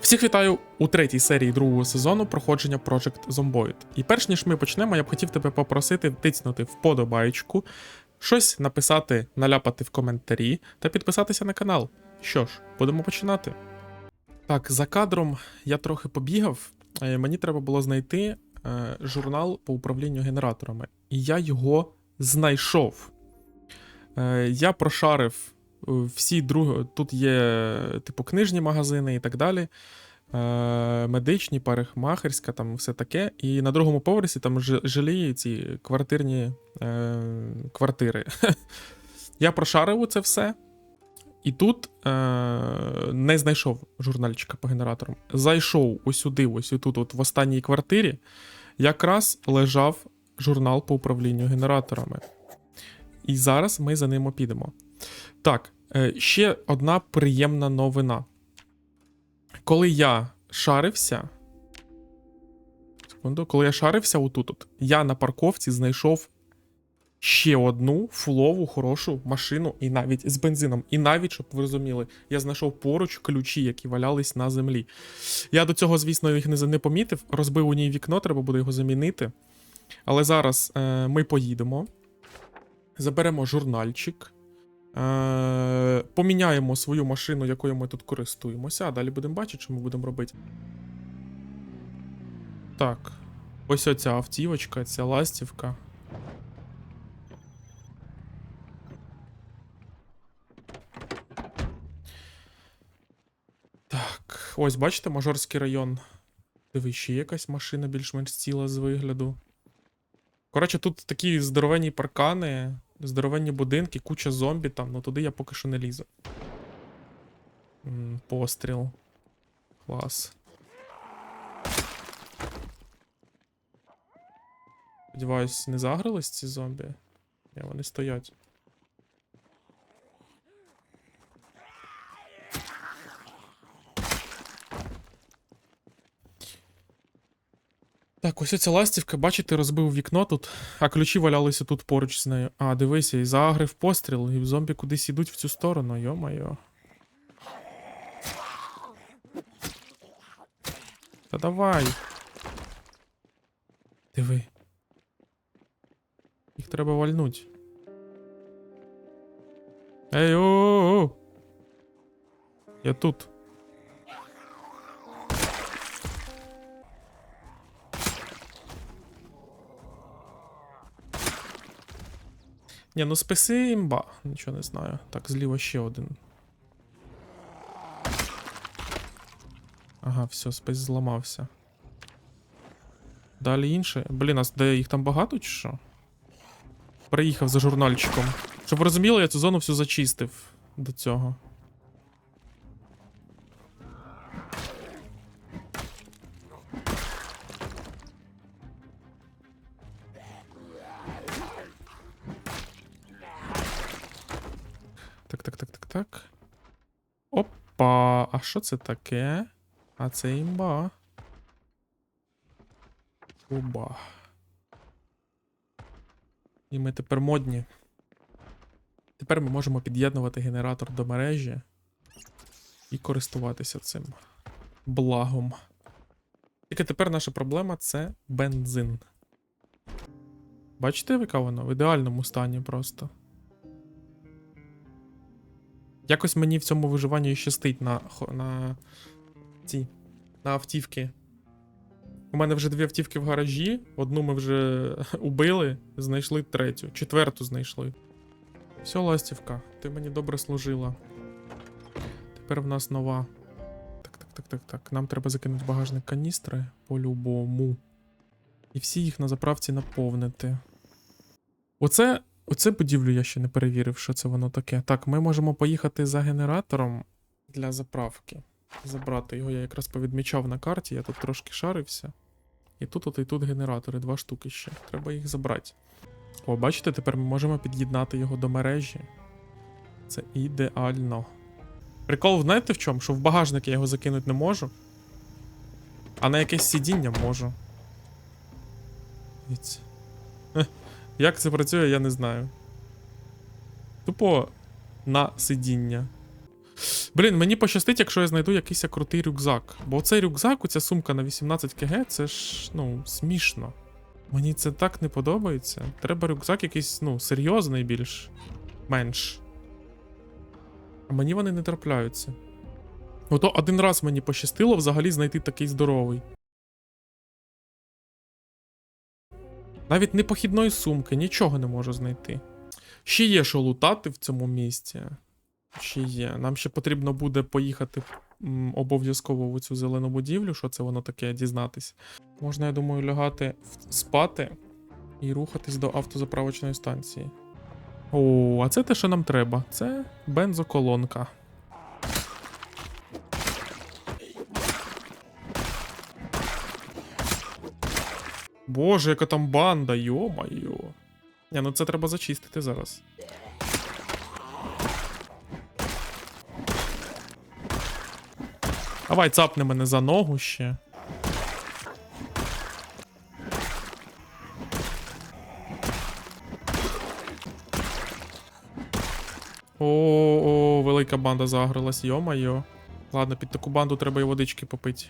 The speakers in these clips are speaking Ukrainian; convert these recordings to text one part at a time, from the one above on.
Всіх вітаю у третій серії другого сезону проходження Project Zomboid. І перш ніж ми почнемо, я б хотів тебе попросити тицнути вподобайку, щось написати, наляпати в коментарі та підписатися на канал. Що ж, будемо починати. Так, за кадром я трохи побігав. Е, Мені треба було знайти е, журнал по управлінню генераторами. І я його знайшов. Е, Я прошарив всі другі. Тут є, типу, книжні магазини і так далі. Е, Медичні, парикмахерська, там все таке. І на другому поверсі там жилі ці квартирні е, квартири. Я прошарив це все. І тут е, не знайшов журнальчика по генераторам. Зайшов ось ось тут, от в останній квартирі, якраз лежав журнал по управлінню генераторами. І зараз ми за ним підемо. Так, е, ще одна приємна новина. Коли я шарився. Секунду, коли я шарився отут, от, я на парковці знайшов ще одну фулову хорошу машину, і навіть з бензином. І навіть, щоб ви розуміли, я знайшов поруч ключі, які валялись на землі. Я до цього, звісно, їх не, не помітив. Розбив у ній вікно, треба буде його замінити. Але зараз е, ми поїдемо. Заберемо журнальчик. Е, поміняємо свою машину, якою ми тут користуємося, а далі будемо бачити, що ми будемо робити. Так. Ось оця автівочка, ця ластівка. Так, ось бачите, Мажорський район. Диви, ще якась машина більш-менш ціла з вигляду. Коротше, тут такі здоровенні паркани, здоровенні будинки, куча зомбі там, ну туди я поки що не лізу. Постріл. Клас. Сподіваюсь, не загрались ці зомбі? Ні, вони стоять. Так, ось ця ластівка, бачите, розбив вікно тут, а ключі валялися тут поруч з нею. А, дивися, і заагрив постріл, і зомбі кудись ідуть в цю сторону, йо-моє. Та давай. Диви. Їх треба вальнуть. Ей, о, Я тут. Ні, ну списи імба. Нічого не знаю. Так, зліва ще один. Ага, все, спис зламався. Далі інше. Блін, а де їх там багато чи що? Приїхав за журнальчиком. Щоб ви розуміли, я цю зону всю зачистив до цього. Що це таке? А це імба. Оба. І ми тепер модні. Тепер ми можемо під'єднувати генератор до мережі і користуватися цим благом. Тільки тепер наша проблема це бензин. Бачите, яка воно? В ідеальному стані просто. Якось мені в цьому виживанні щастить на, на ці на автівки. У мене вже дві автівки в гаражі. Одну ми вже убили, знайшли третю, четверту знайшли. Все, ластівка, ти мені добре служила. Тепер в нас нова. Так, так, так, так, так. Нам треба закинути багажник каністри по-любому. І всі їх на заправці наповнити. Оце, оце будівлю я ще не перевірив, що це воно таке. Так, ми можемо поїхати за генератором для заправки. Забрати його я якраз повідмічав на карті, я тут трошки шарився. І тут, от і тут генератори, два штуки ще. Треба їх забрати. О, бачите, тепер ми можемо під'єднати його до мережі. Це ідеально. Прикол, знаєте в чому? Що в багажник я його закинути не можу. А на якесь сидіння можу. Дивіться. Як це працює, я не знаю. Тупо на сидіння. Блін, мені пощастить, якщо я знайду якийсь крутий рюкзак. Бо цей рюкзак, оця сумка на 18 кг, це ж ну, смішно. Мені це так не подобається. Треба рюкзак якийсь, ну, серйозний більш. Менш. А мені вони не трапляються. Ото один раз мені пощастило взагалі знайти такий здоровий. Навіть не похідної сумки, нічого не можу знайти. Ще є що лутати в цьому місці. Ще є. Нам ще потрібно буде поїхати обов'язково в цю зелену будівлю, що це воно таке, дізнатись. Можна, я думаю, лягати спати і рухатись до автозаправочної станції. О, а це те, що нам треба. Це бензоколонка. Боже, яка там банда, йо-майо. Ні, ну це треба зачистити зараз. Давай цапни мене за ногу ще. О, о, велика банда загрилась, йо-майо. Ладно, під таку банду треба і водички попити.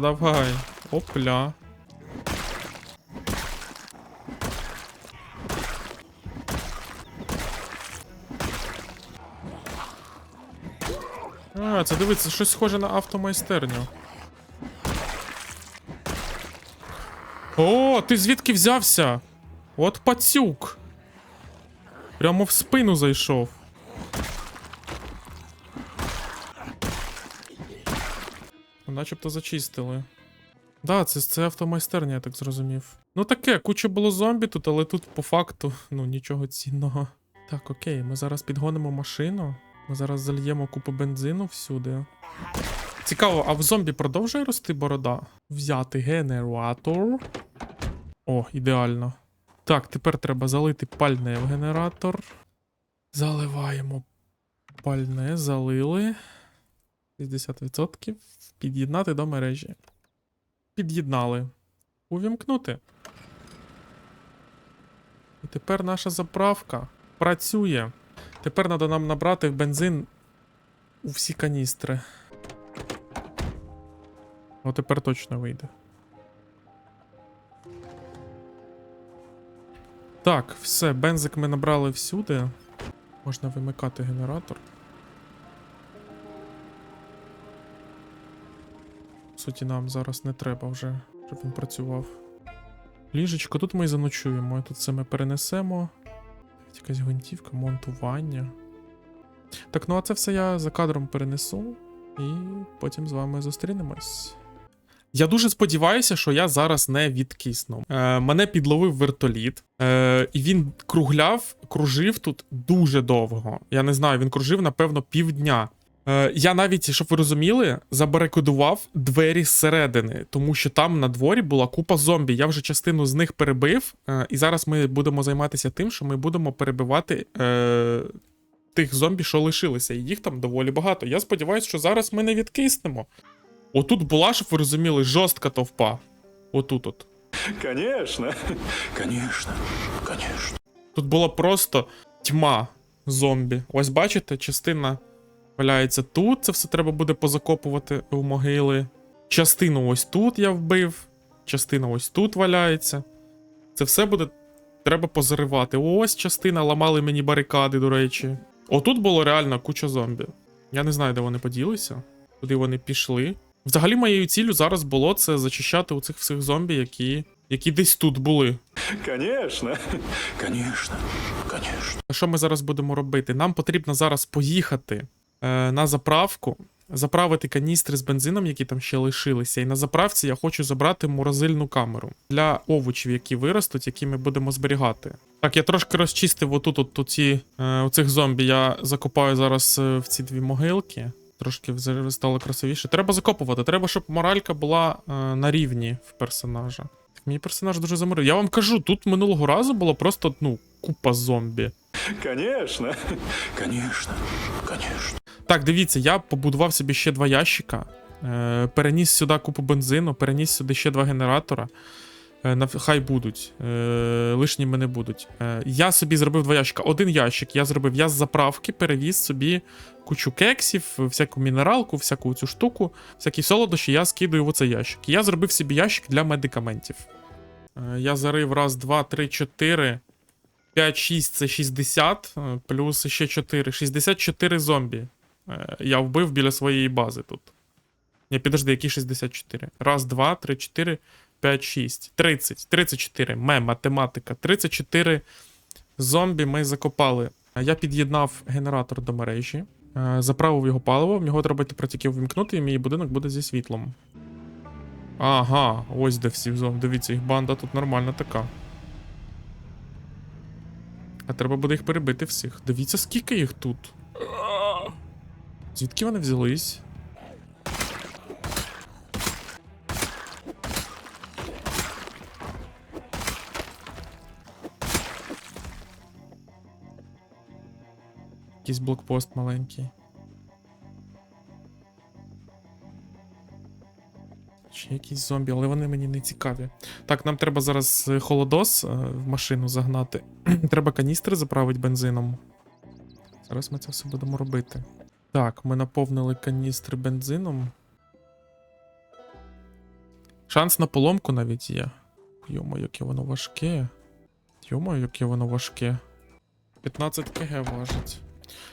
Давай. Опля. А, це дивиться, щось схоже на автомайстерню. О, ти звідки взявся? От пацюк. Прямо в спину зайшов. Начебто зачистили. Да, це, це автомайстерня, я так зрозумів. Ну таке, куча було зомбі тут, але тут по факту, ну нічого цінного. Так, окей, ми зараз підгонимо машину. Ми зараз зальємо купу бензину всюди. Цікаво, а в зомбі продовжує рости борода? Взяти генератор. О, ідеально. Так, тепер треба залити пальне в генератор. Заливаємо пальне, залили. 60%. Під'єднати до мережі. Під'єднали. Увімкнути. І тепер наша заправка працює. Тепер треба нам набрати бензин у всі каністри. О, тепер точно вийде. Так, все, бензик ми набрали всюди. Можна вимикати генератор. Суті, нам зараз не треба вже, щоб він працював. Ліжечко, тут ми і заночуємо. Тут це ми перенесемо. Якась гвинтівка, монтування. Так, ну а це все я за кадром перенесу, і потім з вами зустрінемось. Я дуже сподіваюся, що я зараз не відкисну. Е, мене підловив вертоліт, е, і він кругляв, кружив тут дуже довго. Я не знаю, він кружив, напевно, півдня. Е, я навіть, щоб ви розуміли, забарикадував двері зсередини, тому що там на дворі була купа зомбі. Я вже частину з них перебив, е, і зараз ми будемо займатися тим, що ми будемо перебивати е, тих зомбі, що лишилися. І їх там доволі багато. Я сподіваюся, що зараз ми не відкиснемо. Отут була, щоб ви розуміли, жорстка товпа. Отут от. Конечно. Конечно. Конечно. Тут була просто тьма зомбі. Ось бачите, частина валяється тут. Це все треба буде позакопувати у могили. Частину ось тут я вбив. Частина ось тут валяється. Це все буде треба позаривати. Ось частина ламали мені барикади, до речі. Отут було реально куча зомбі. Я не знаю, де вони поділися, куди вони пішли. Взагалі, моєю ціллю зараз було це зачищати у цих всіх зомбі, які, які десь тут були. Конечно. Конечно. Конечно. А Що ми зараз будемо робити? Нам потрібно зараз поїхати на заправку, заправити каністри з бензином, які там ще лишилися. І на заправці я хочу забрати морозильну камеру для овочів, які виростуть, які ми будемо зберігати. Так, я трошки розчистив отут от, от е, оцих зомбі. Я закопаю зараз е, в ці дві могилки. Трошки стало красивіше. Треба закопувати. Треба, щоб моралька була е, на рівні в персонажа. Так, мій персонаж дуже заморив. Я вам кажу, тут минулого разу було просто ну, купа зомбі. Конечно. Конечно. Конечно. Так, дивіться, я побудував собі ще два ящика. Е, переніс сюди купу бензину, переніс сюди ще два генератора. Е, хай будуть. Е, лишніми не будуть. Я собі зробив два ящика. Один ящик я зробив. Я з заправки перевіз собі кучу кексів, всяку мінералку, всяку цю штуку, всякі солодощі я скидаю в оцей ящик. Я зробив собі ящик для медикаментів. Я зарив раз, два, три, чотири. 5, 6 це 60, е, плюс ще 4. 64 зомбі. Е, Я вбив біля своєї бази тут. Ні, підожди, які 64? Раз, два, три, чотири, 5, 6. 30. 34. Ме, математика. 34 зомбі ми закопали. Я під'єднав генератор до мережі, е, заправив його паливо, в нього треба тепер тільки ввімкнути, і мій будинок буде зі світлом. Ага, ось де всі зомбі. Дивіться, їх банда тут нормальна така. А треба буде їх перебити всіх. Дивіться, скільки їх тут. Звідки вони взялись? Якийсь блокпост маленький. Якісь зомбі, але вони мені не цікаві. Так, нам треба зараз е, холодос е, в машину загнати. треба каністри заправити бензином. Зараз ми це все будемо робити. Так, ми наповнили каністри бензином. Шанс на поломку навіть є. Йомо, яке воно важке. Йомо, яке воно важке. 15 кг важить.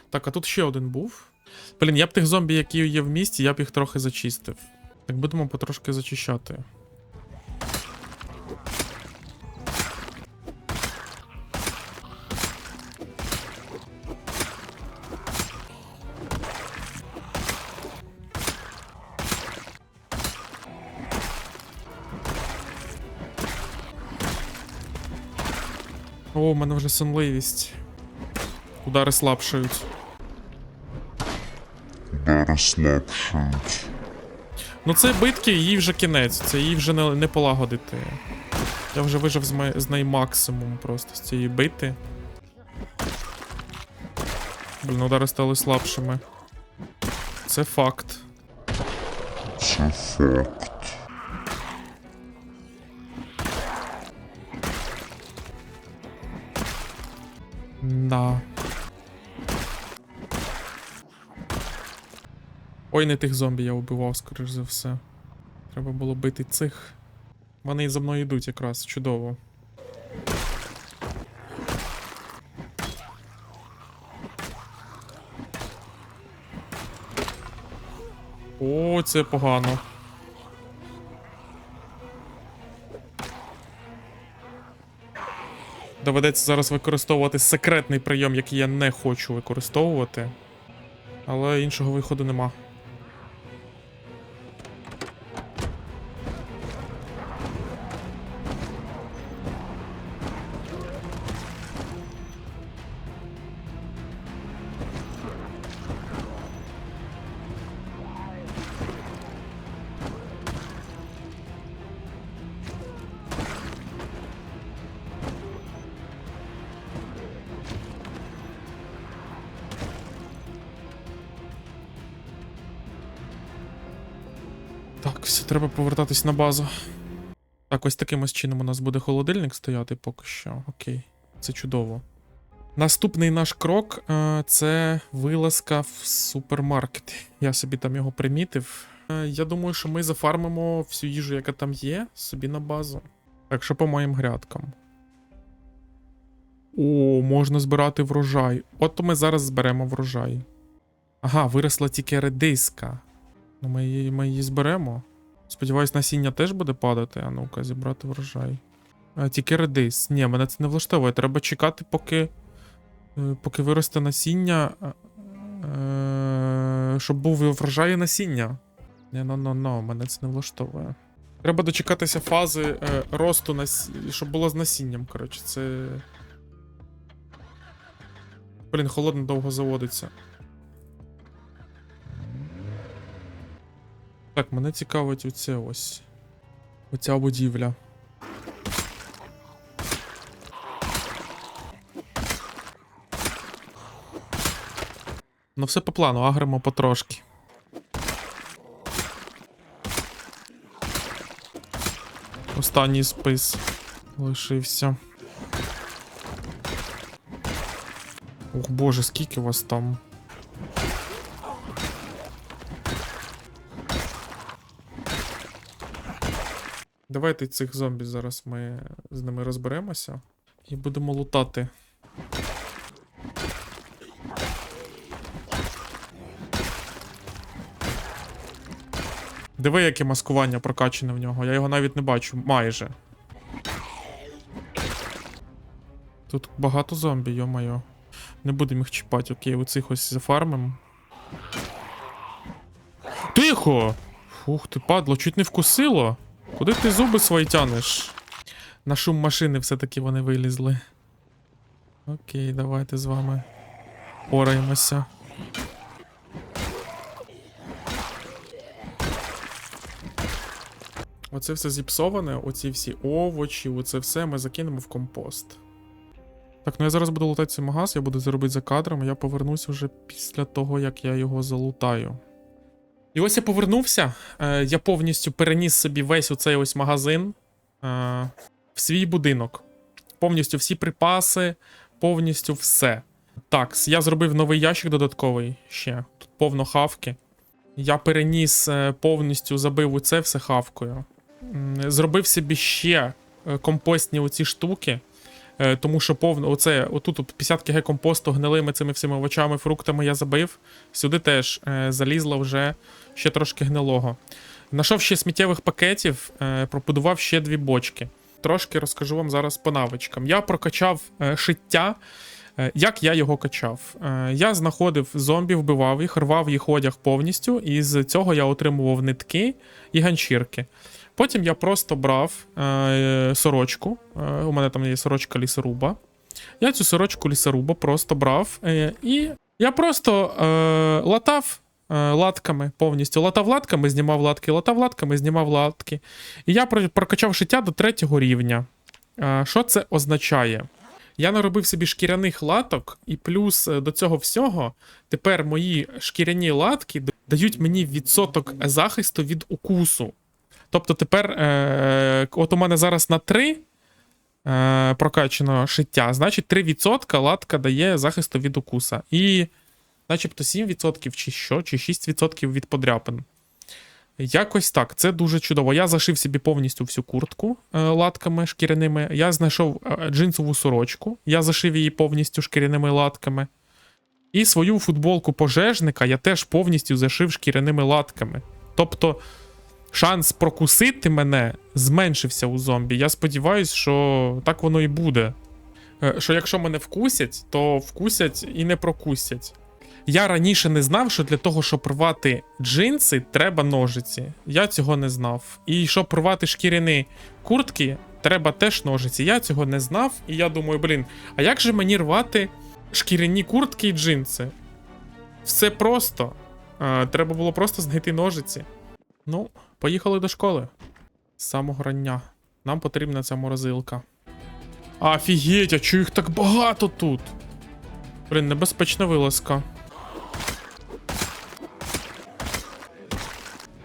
Так, а тут ще один був. Блін, я б тих зомбі, які є в місті, я б їх трохи зачистив. Так будемо потрошки зачищати. О, у мене вже сонливість. Удари слабшають. Удари слабшають. Ну це битки, їй вже кінець, це їй вже не, не полагодити. Я вже вижив з, май... з неї максимум просто з цієї бити. Блін, удари стали слабшими. Це факт. Це факт. Ой, не тих зомбі я вбивав, скоріш за все. Треба було бити цих. Вони за мною йдуть якраз, чудово. О, це погано. Доведеться зараз використовувати секретний прийом, який я не хочу використовувати. Але іншого виходу нема. Все, треба повертатись на базу. Так, ось таким ось чином у нас буде холодильник стояти поки що. Окей, це чудово. Наступний наш крок е, це вилазка в супермаркет. Я собі там його примітив. Е, я думаю, що ми зафармимо всю їжу, яка там є, собі на базу. Так що по моїм грядкам. О, можна збирати врожай. От ми зараз зберемо врожай. Ага, виросла тільки редиска. Ну, ми її, ми її зберемо. Сподіваюсь, насіння теж буде падати. А ну-ка, зібрати врожай. А, тільки редис. Ні, мене це не влаштовує. Треба чекати, поки. е, Поки виросте насіння. е, Щоб був врожай і насіння. Не, ну, ну, ну, мене це не влаштовує. Треба дочекатися фази е, росту нас... щоб було з насінням, коротше, це. Блін, холодно довго заводиться. Так, мене цікавить оце ось. Оця будівля. Ну все по плану, агримо потрошки. Останній спис лишився. Ох боже, скільки у вас там. Давайте цих зомбі зараз ми з ними розберемося і будемо лутати. Диви, яке маскування прокачане в нього. Я його навіть не бачу, майже. Тут багато зомбі, йо-моє. Не будемо їх чіпати, окей, оцих ось зафармим. Тихо! Фух, ти падло, чуть не вкусило. Куди ти зуби свої тянеш? На шум машини все-таки вони вилізли. Окей, давайте з вами пораємося. Оце все зіпсоване, оці всі овочі, оце все ми закинемо в компост. Так, ну я зараз буду лутати цей магаз, я буду це за кадром, я повернусь вже після того, як я його залутаю. І ось я повернувся. Е, я повністю переніс собі весь оцей ось магазин е, в свій будинок. Повністю всі припаси, повністю все. Так, я зробив новий ящик додатковий ще. Тут повно хавки. Я переніс е, повністю, забив у все хавкою. Зробив собі ще компостні оці штуки. Е, Тому що повно, оце, отут 50 кг компосту гнилими цими всіма овочами, фруктами я забив. Сюди теж е, залізло вже ще трошки гнилого. Знайшов ще сміттєвих пакетів, е, пробудував ще дві бочки. Трошки розкажу вам зараз по навичкам. Я прокачав шиття. Як я його качав? Я знаходив зомбі, вбивав їх, рвав їх одяг повністю, і з цього я отримував нитки і ганчірки. Потім я просто брав е, сорочку. Е, у мене там є сорочка лісоруба. Я цю сорочку лісоруба просто брав е, і я просто е, латав е, латками повністю. Латав латками, знімав латки, латав латками, знімав латки. І я прокачав шиття до третього рівня. Е, що це означає? Я наробив собі шкіряних латок, і плюс е, до цього всього тепер мої шкіряні латки дають мені відсоток захисту від укусу. Тобто тепер, е, от у мене зараз на 3 е, прокачано шиття, значить 3% латка дає захисту від укуса. І начебто 7% чи що, чи 6% від подряпин. Якось так, це дуже чудово. Я зашив собі повністю всю куртку е, латками шкіряними. Я знайшов е, джинсову сорочку, я зашив її повністю шкіряними латками. І свою футболку пожежника я теж повністю зашив шкіряними латками. Тобто шанс прокусити мене зменшився у зомбі. Я сподіваюся, що так воно і буде. Е, Що якщо мене вкусять, то вкусять і не прокусять. Я раніше не знав, що для того, щоб рвати джинси, треба ножиці. Я цього не знав. І щоб рвати шкіряні куртки, треба теж ножиці. Я цього не знав, і я думаю, блін, а як же мені рвати шкіряні куртки і джинси? Все просто. Е, треба було просто знайти ножиці. Ну, поїхали до школи. З самого рання. Нам потрібна ця морозилка. Офігеть, а чого їх так багато тут? Блін, небезпечна вилазка.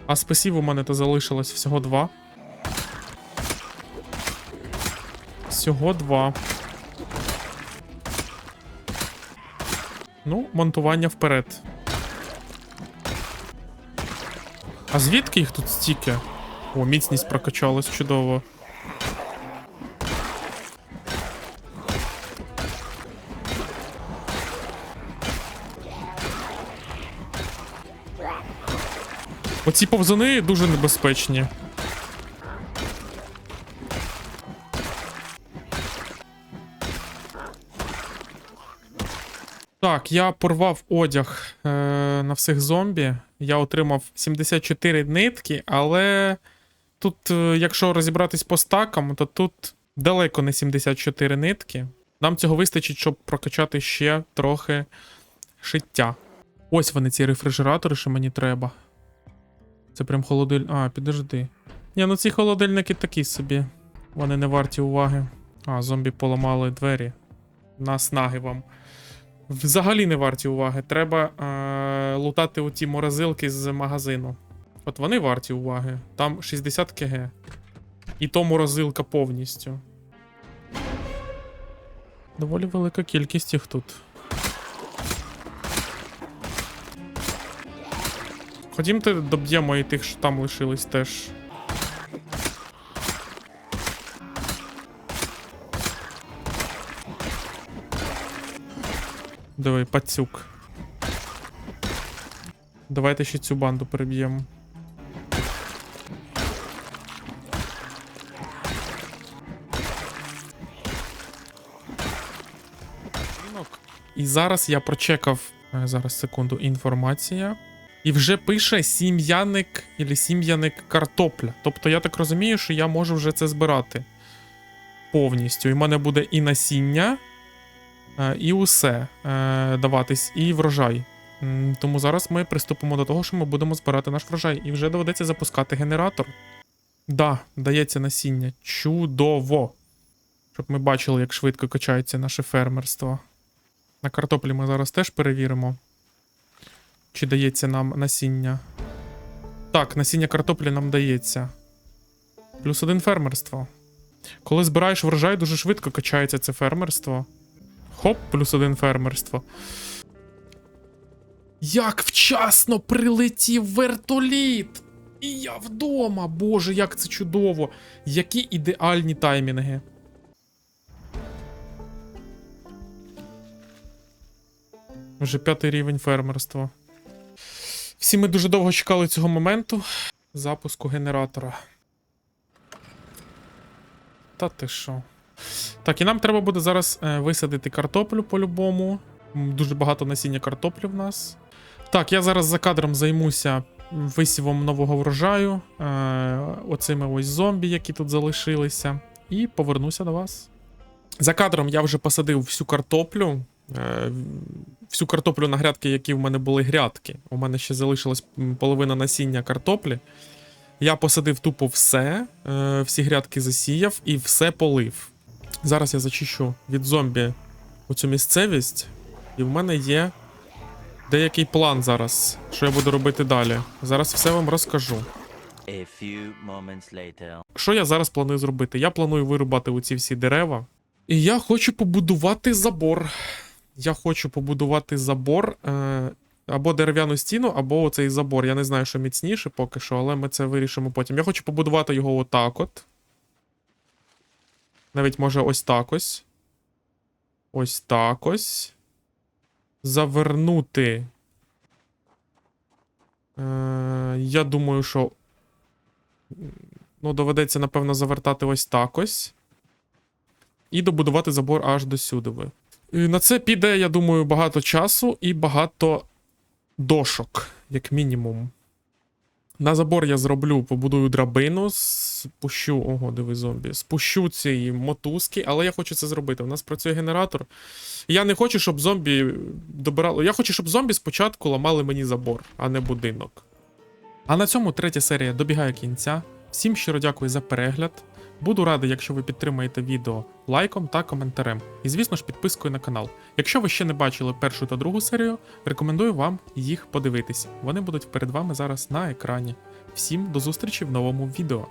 А спасів у мене то залишилось всього два. Всього два. Ну, монтування вперед. Звідки їх тут стільки? О, міцність прокачалась чудово. Оці повзуни дуже небезпечні. Так, я порвав одяг е, на всіх зомбі. Я отримав 74 нитки, але тут, е, якщо розібратись по стакам, то тут далеко не 74 нитки. Нам цього вистачить, щоб прокачати ще трохи шиття. Ось вони, ці рефрижератори, що мені треба. Це прям холодильник. А, підожди. Ні, ну ці холодильники такі собі. Вони не варті уваги. А, зомбі поламали двері. Наснаги вам. Взагалі не варті уваги. Треба е- лутати оті морозилки з магазину. От вони варті уваги. Там 60 кг. І то морозилка повністю. Доволі велика кількість їх тут. Ходімте доб'ємо і тих, що там лишились теж. Диви, пацюк. Давайте ще цю банду переб'ємо. І зараз я прочекав. е, Зараз секунду, інформація. І вже пише сім'яник або сім'яник картопля. Тобто я так розумію, що я можу вже це збирати повністю. І в мене буде і насіння, і усе е, даватись, і врожай. Тому зараз ми приступимо до того, що ми будемо збирати наш врожай. І вже доведеться запускати генератор. Да, дається насіння. Чудово! Щоб ми бачили, як швидко качається наше фермерство. На картоплі ми зараз теж перевіримо. Чи дається нам насіння. Так, насіння картоплі нам дається. Плюс один фермерство. Коли збираєш врожай, дуже швидко качається це фермерство. Хоп, плюс один фермерство. Як вчасно прилетів вертоліт! І я вдома! Боже, як це чудово! Які ідеальні таймінги. Вже п'ятий рівень фермерства. Всі ми дуже довго чекали цього моменту запуску генератора. Та ти що? Так, і нам треба буде зараз е, висадити картоплю по-любому. Дуже багато насіння картоплі в нас. Так, я зараз за кадром займуся висівом нового врожаю, е, оцими ось зомбі, які тут залишилися, і повернуся до вас. За кадром я вже посадив всю картоплю. Е, всю картоплю на грядки, які в мене були грядки. У мене ще залишилась половина насіння картоплі. Я посадив тупо все, е, всі грядки засіяв і все полив. Зараз я зачищу від зомбі оцю місцевість, і в мене є деякий план зараз, що я буду робити далі. Зараз все вам розкажу. A few moments later. Що я зараз планую зробити? Я планую вирубати оці всі дерева. І я хочу побудувати забор. Я хочу побудувати забор. Е- або дерев'яну стіну, або оцей забор. Я не знаю, що міцніше поки що, але ми це вирішимо потім. Я хочу побудувати його отак от. Навіть може ось так ось. Ось так ось. Завернути. Е- я думаю, що Ну, доведеться, напевно, завертати ось так ось. І добудувати забор аж до сюди. На це піде, я думаю, багато часу і багато дошок, як мінімум. На забор я зроблю, побудую драбину, спущу. Ого, диви зомбі. Спущу ці мотузки, але я хочу це зробити. У нас працює генератор. Я не хочу, щоб зомбі добирали. Я хочу, щоб зомбі спочатку ламали мені забор, а не будинок. А на цьому третя серія добігає кінця. Всім щиро дякую за перегляд. Буду радий, якщо ви підтримаєте відео лайком та коментарем. І, звісно ж, підпискою на канал. Якщо ви ще не бачили першу та другу серію, рекомендую вам їх подивитись. Вони будуть перед вами зараз на екрані. Всім до зустрічі в новому відео.